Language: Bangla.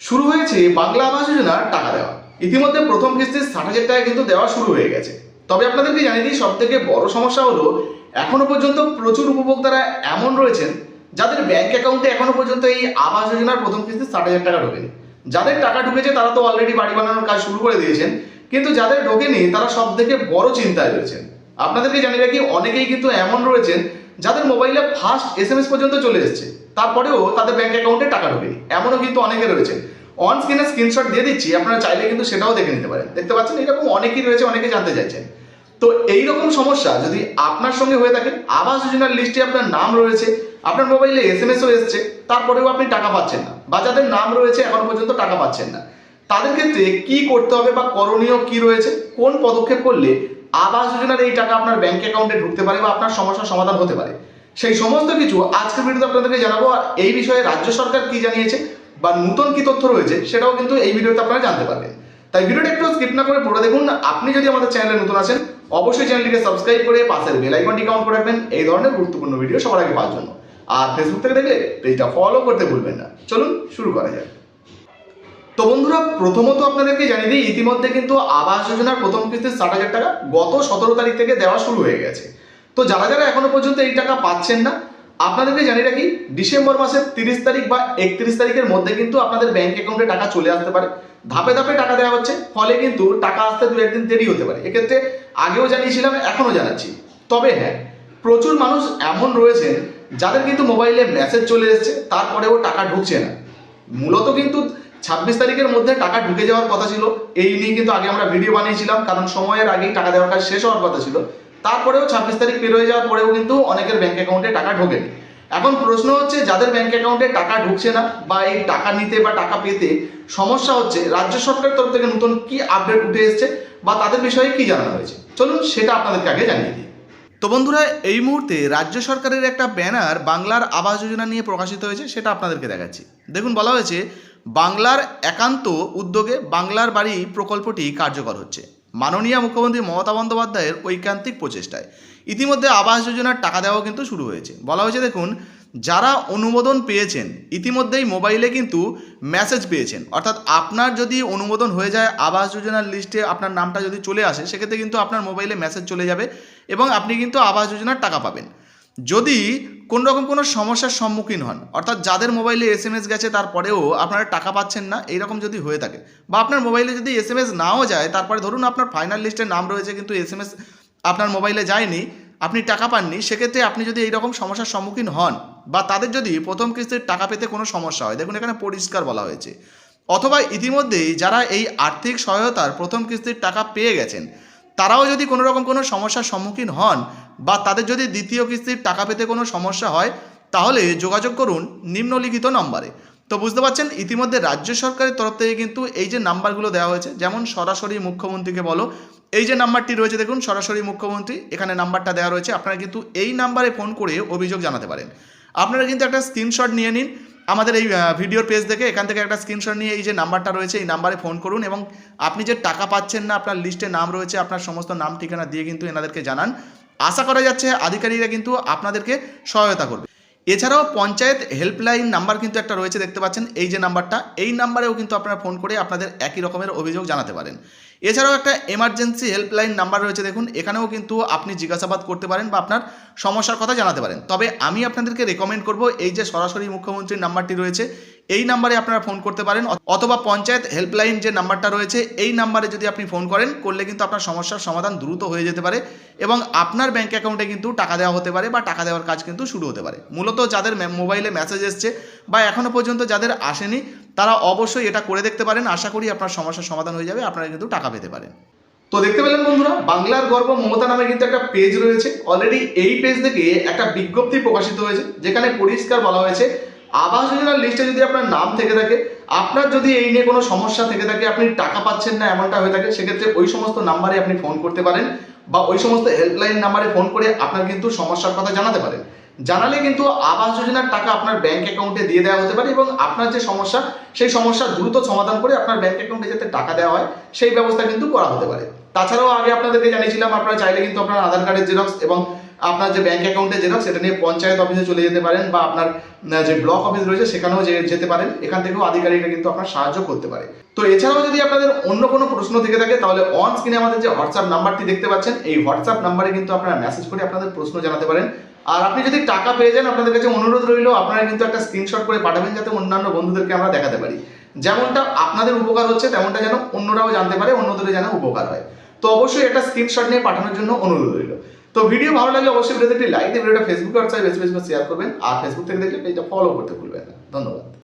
শুরু হয়েছে বাংলা আবাস যোজনার টাকা দেওয়া। ইতিমধ্যে প্রথম কিস্তির ষাট হাজার টাকা কিন্তু দেওয়া শুরু হয়ে গেছে। তবে আপনাদেরকে জানিয়ে দিই সব থেকে বড় সমস্যা হলো, এখনও পর্যন্ত প্রচুর উপভোক্তারা এমন রয়েছেন যাদের ব্যাংক অ্যাকাউন্টে এখনও পর্যন্ত এই আবাস যোজনার প্রথম কিস্তি ষাট হাজার টাকা ঢোকেনি। যাদের টাকা ঢুকেছে, তারা তো অলরেডি বাড়ি বানানোর কাজ শুরু করে দিয়েছেন, কিন্তু যাদের ঢোকেনি, তারা সব থেকে বড় চিন্তায় রয়েছেন। আপনাদেরকে জানিয়ে রাখি, অনেকেই কিন্তু এমন রয়েছেন যাদের মোবাইলে ফার্স্ট এস এম এস পর্যন্ত চলে এসেছে, তারপরেও তাদের ব্যাংক অ্যাকাউন্টে টাকা ঢোকেনি এমনও কিন্তু অনেকে রয়েছে। অন স্ক্রিনে স্ক্রিনশট দিয়ে দিচ্ছি, আপনারা চাইলে কিন্তু সেটাও দেখে নিতে পারেন। দেখতে পাচ্ছেন, এরকম অনেকেই রয়েছে, অনেকে জানতে চাইছেন। তো এই রকম সমস্যা যদি আপনার সঙ্গে হয়ে থাকে, আবাস যোজনার লিস্টে আপনার নাম রয়েছে, আপনার মোবাইলে এস এম এসও এসছে, তারপরেও আপনি টাকা পাচ্ছেন না বা যাদের নাম রয়েছে, এখন পর্যন্ত টাকা পাচ্ছেন না। তাদের ক্ষেত্রে কি করতে হবে বা করণীয় কি রয়েছে, কোন পদক্ষেপ করলে আবাস যোজনার এই টাকা আপনার ব্যাংক অ্যাকাউন্টে ঢুকতে পারে বা আপনার সমস্যার সমাধান হতে পারে। সেই সমস্ত কিছু আজকের ভিডিওতে আপনাদেরকে জানাব, আর এই বিষয়ে রাজ্য সরকার কি জানিয়েছে বা নতুন কি তথ্য রয়েছে সেটাও কিন্তু এই ভিডিওতে আপনারা জানতে পারবেন। তাই ভিডিওটা একটু স্কিপ না করে পুরো দেখুন। আপনি যদি আমাদের চ্যানেলে নতুন আছেন, অবশ্যই চ্যানেলটিকে সাবস্ক্রাইব করে পাশের বেল আইকনটি কাউন্ট করে রাখবেন। এই ধরনের গুরুত্বপূর্ণ ভিডিও সবার আগে পাওয়ার জন্য। আর ফেসবুক থেকে দেখলে পেজটা ফলো করতে ভুলবেন না। চলুন, শুরু করা যাক। তো বন্ধুরা, প্রথমত আপনাদেরকে জানিয়ে দিই, ইতিমধ্যে কিন্তু আবাস যোজনার প্রথম কিস্তির ষাট হাজার টাকা, গত সতেরো তারিখ থেকে দেওয়া শুরু হয়ে গেছে। তো যারা যারা এখনও পর্যন্ত এই টাকা পাচ্ছেন না, আপনাদেরকে জানিয়ে রাখি, ডিসেম্বর মাসের তিরিশ তারিখ বা একত্রিশ তারিখের মধ্যে কিন্তু আপনাদের ব্যাংক অ্যাকাউন্টে টাকা চলে আসতে পারে। ধাপে ধাপে টাকা দেওয়া হচ্ছে, ফলে কিন্তু টাকা আসতে দু একদিন দেরি হতে পারে। এক্ষেত্রে আগেও জানিয়েছিলাম, এখনও জানাচ্ছি। তবে হ্যাঁ প্রচুর মানুষ এমন রয়েছেন, যাদের কিন্তু মোবাইলে মেসেজ চলে এসেছে, তারপরেও টাকা ঢুকছে না। মূলত কিন্তু ছাব্বিশ তারিখের মধ্যে টাকা ঢুকে যাওয়ার কথা ছিল। এই নিয়ে কিন্তু আগে আমরা ভিডিও বানিয়েছিলাম, কারণ সময়ের আগেই টাকা দেওয়ার কাজ শেষ হওয়ার কথা ছিল। তারপরেও ছাব্বিশ তারিখ পের হয়ে যাওয়ার পরেও কিন্তু অনেকের ব্যাংক অ্যাকাউন্টে টাকা ঢোকেনি। এখন প্রশ্ন হচ্ছে, যাদের ব্যাংক অ্যাকাউন্টে টাকা ঢুকছে না বা এই টাকা নিতে বা টাকা পেতে সমস্যা হচ্ছে, রাজ্য সরকারের তরফ থেকে নতুন কি আপডেট উঠে এসেছে বা তাদের বিষয়ে কি জানানো হয়েছে? চলুন সেটা আপনাদেরকে আগে জানিয়ে দিই। তো বন্ধুরা, এই মুহূর্তে রাজ্য সরকারের একটা ব্যানার বাংলার আবাস যোজনা নিয়ে প্রকাশিত হয়েছে, সেটা আপনাদেরকে দেখাচ্ছি। দেখুন, বলা হয়েছে বাংলার একান্ত উদ্যোগে বাংলার বাড়ি প্রকল্পটি কার্যকর হচ্ছে। মাননীয় মুখ্যমন্ত্রী মমতা বন্দ্যোপাধ্যায়ের ঐকান্তিক প্রচেষ্টায়। ইতিমধ্যে আবাস যোজনার টাকা দেওয়া কিন্তু শুরু হয়েছে। বলা হয়েছে, দেখুন, যারা অনুমোদন পেয়েছেন, ইতিমধ্যেই মোবাইলে কিন্তু মেসেজ পেয়েছেন। অর্থাৎ আপনার যদি অনুমোদন হয়ে যায়, আবাস যোজনার লিস্টে আপনার নামটা যদি চলে আসে, সেক্ষেত্রে কিন্তু আপনার মোবাইলে মেসেজ চলে যাবে এবং আপনি কিন্তু আবাস যোজনার টাকা পাবেন। যদি কোন রকম কোনো সমস্যার সম্মুখীন হন। অর্থাৎ যাদের মোবাইলে এস এম এস গেছে, তারপরেও আপনারা টাকা পাচ্ছেন না, এইরকম যদি হয়ে থাকে। বা আপনার মোবাইলে যদি এস এম এস নাও যায়, তারপরে ধরুন আপনার ফাইনাল লিস্টে নাম রয়েছে, কিন্তু এস এম এস আপনার মোবাইলে যায়নি, আপনি টাকা পাননি, সেক্ষেত্রে আপনি যদি এইরকম সমস্যার সম্মুখীন হন বা তাদের যদি প্রথম কিস্তির টাকা পেতে কোনো সমস্যা হয়, দেখুন এখানে পরিষ্কার বলা হয়েছে। অথবা ইতিমধ্যেই যারা এই আর্থিক সহায়তার প্রথম কিস্তির টাকা পেয়ে গেছেন তারাও যদি কোনো রকম কোনো সমস্যার সম্মুখীন হন বা তাদের যদি দ্বিতীয় কিস্তির টাকা পেতে কোনো সমস্যা হয়, তাহলে যোগাযোগ করুন নিম্নলিখিত নম্বরে। তো বুঝতে পারছেন, ইতিমধ্যে রাজ্য সরকারের তরফ থেকে কিন্তু এই যে নাম্বারগুলো দেওয়া হয়েছে, যেমন সরাসরি মুখ্যমন্ত্রীকে বলো, এই যে নাম্বারটি রয়েছে, দেখুন সরাসরি মুখ্যমন্ত্রী, এখানে নাম্বারটা দেওয়া রয়েছে, আপনারা কিন্তু এই নাম্বারে ফোন করে অভিযোগ জানাতে পারেন। আপনারা কিন্তু একটা স্ক্রিনশট নিয়ে নিন আমাদের এই ভিডিওর পেজ থেকে এখান থেকে একটা স্ক্রিনশট নিয়ে এই যে নাম্বারটা রয়েছে, এই নাম্বারে ফোন করুন এবং আপনি যে টাকা পাচ্ছেন না, আপনার লিস্টে নাম রয়েছে, আপনার সমস্ত নাম ঠিকানা দিয়ে কিন্তু এনাদেরকে জানান। আশা করা যাচ্ছে আধিকারিকরা কিন্তু আপনাদেরকে সহায়তা করবে। এছাড়াও পঞ্চায়েত হেল্পলাইন নাম্বার কিন্তু একটা রয়েছে, দেখতে পাচ্ছেন, এই যে নাম্বারটা, এই নাম্বারেও কিন্তু আপনারা ফোন করে আপনাদের একই রকমের অভিযোগ জানাতে পারেন। এছাড়াও একটা এমার্জেন্সি হেল্পলাইন নাম্বার রয়েছে, দেখুন। এখানেও কিন্তু আপনি জিজ্ঞাসাবাদ করতে পারেন বা আপনার সমস্যার কথা জানাতে পারেন। তবে আমি আপনাদেরকে রেকমেন্ড করব এই যে সরাসরি মুখ্যমন্ত্রীর নাম্বারটি রয়েছে, এই নাম্বারে আপনারা ফোন করতে পারেন। অথবা পঞ্চায়েত হেল্পলাইন যে নাম্বারটা রয়েছে, এই নাম্বারে যদি আপনি ফোন করেন, করলে কিন্তু আপনার সমস্যার সমাধান দ্রুত হয়ে যেতে পারে এবং আপনার ব্যাঙ্ক অ্যাকাউন্টে কিন্তু টাকা দেওয়া হতে পারে বা টাকা দেওয়ার কাজ কিন্তু শুরু হতে পারে। মূলত যাদের মোবাইলে মেসেজ এসছে বা এখনও পর্যন্ত যাদের আসেনি তারা অবশ্যই এটা করে দেখতে পারেন। আশা করি আপনার সমস্যার সমাধান হয়ে যাবে, আপনারা কিন্তু টাকা পেতে পারেন। তো দেখতে পেলেন বন্ধুরা, বাংলার গর্ব মমতা নামে কিন্তু একটা পেজ রয়েছে। অলরেডি এই পেজ থেকে একটা বিজ্ঞপ্তি প্রকাশিত হয়েছে, যেখানে পরিষ্কার বলা হয়েছে, আবাস যোজনার লিস্টে যদি আপনার নাম থেকে থাকে, আপনার যদি এই নিয়ে কোনো সমস্যা থেকে থাকে, আপনি টাকা পাচ্ছেন না, এমনটা হয়ে থাকে, সেক্ষেত্রে ওই সমস্ত নাম্বারে আপনি ফোন করতে পারেন, বা ওই সমস্ত হেল্পলাইন নাম্বারে ফোন করে আপনার কিন্তু সমস্যার কথা জানাতে পারেন। জানালে কিন্তু আবাস যোজনার টাকা আপনার ব্যাংক অ্যাকাউন্টে দিয়ে দেওয়া হতে পারে এবং আপনার যে সমস্যা, সেই সমস্যা দ্রুত সমাধান করে আপনার ব্যাংক অ্যাকাউন্টে যাতে টাকা দেওয়া হয়, সেই ব্যবস্থা কিন্তু করা হতে পারে। তাছাড়াও আগে আপনাদেরকে জানিয়েছিলাম, আপনারা চাইলে কিন্তু আপনার আধার কার্ডের জেরক্স এবং আপনার যে ব্যাংক অ্যাকাউন্টে জেরক্স সেটা নিয়ে পঞ্চায়েত অফিসে চলে যেতে পারেন বা আপনার যে ব্লক অফিস রয়েছে, সেখানেও যেতে পারেন। এখান থেকেও আধিকারিকরা কিন্তু আপনার সাহায্য করতে পারে। তো এছাড়াও যদি আপনাদের অন্য কোনো প্রশ্ন থেকে থাকে, তাহলে অন স্ক্রিনে আমাদের যে হোয়াটসঅ্যাপ নাম্বারটি দেখতে পাচ্ছেন, এই হোয়াটসঅ্যাপ নাম্বারে কিন্তু আপনারা মেসেজ করে আপনাদের প্রশ্ন জানাতে পারেন। আর আপনি যদি টাকা পেয়ে যান, আপনাদের কাছে অনুরোধ রইল, আপনারা কিন্তু একটা স্ক্রিনশট করে পাঠাবেন যাতে অন্যান্য বন্ধুদেরকে আমরা দেখাতে পারি। যেমনটা আপনাদের উপকার হচ্ছে, তেমনটা যেন অন্যরাও জানতে পারে অন্যদের যেন উপকার হয়। তো অবশ্যই একটা স্ক্রিনশট নিয়ে পাঠানোর জন্য অনুরোধ রইল। তো ভিডিও ভালো লাগলে অবশ্যই ভিডিওতে একটি লাইক দিয়ে ভিডিওটা ফেসবুকে হোয়াটসঅ্যাপ বেশি বেশি শেয়ার করবেন। আর ফেসবুক থেকে দেখলে পেজটা ফলো করতে ভুলবেন না। ধন্যবাদ।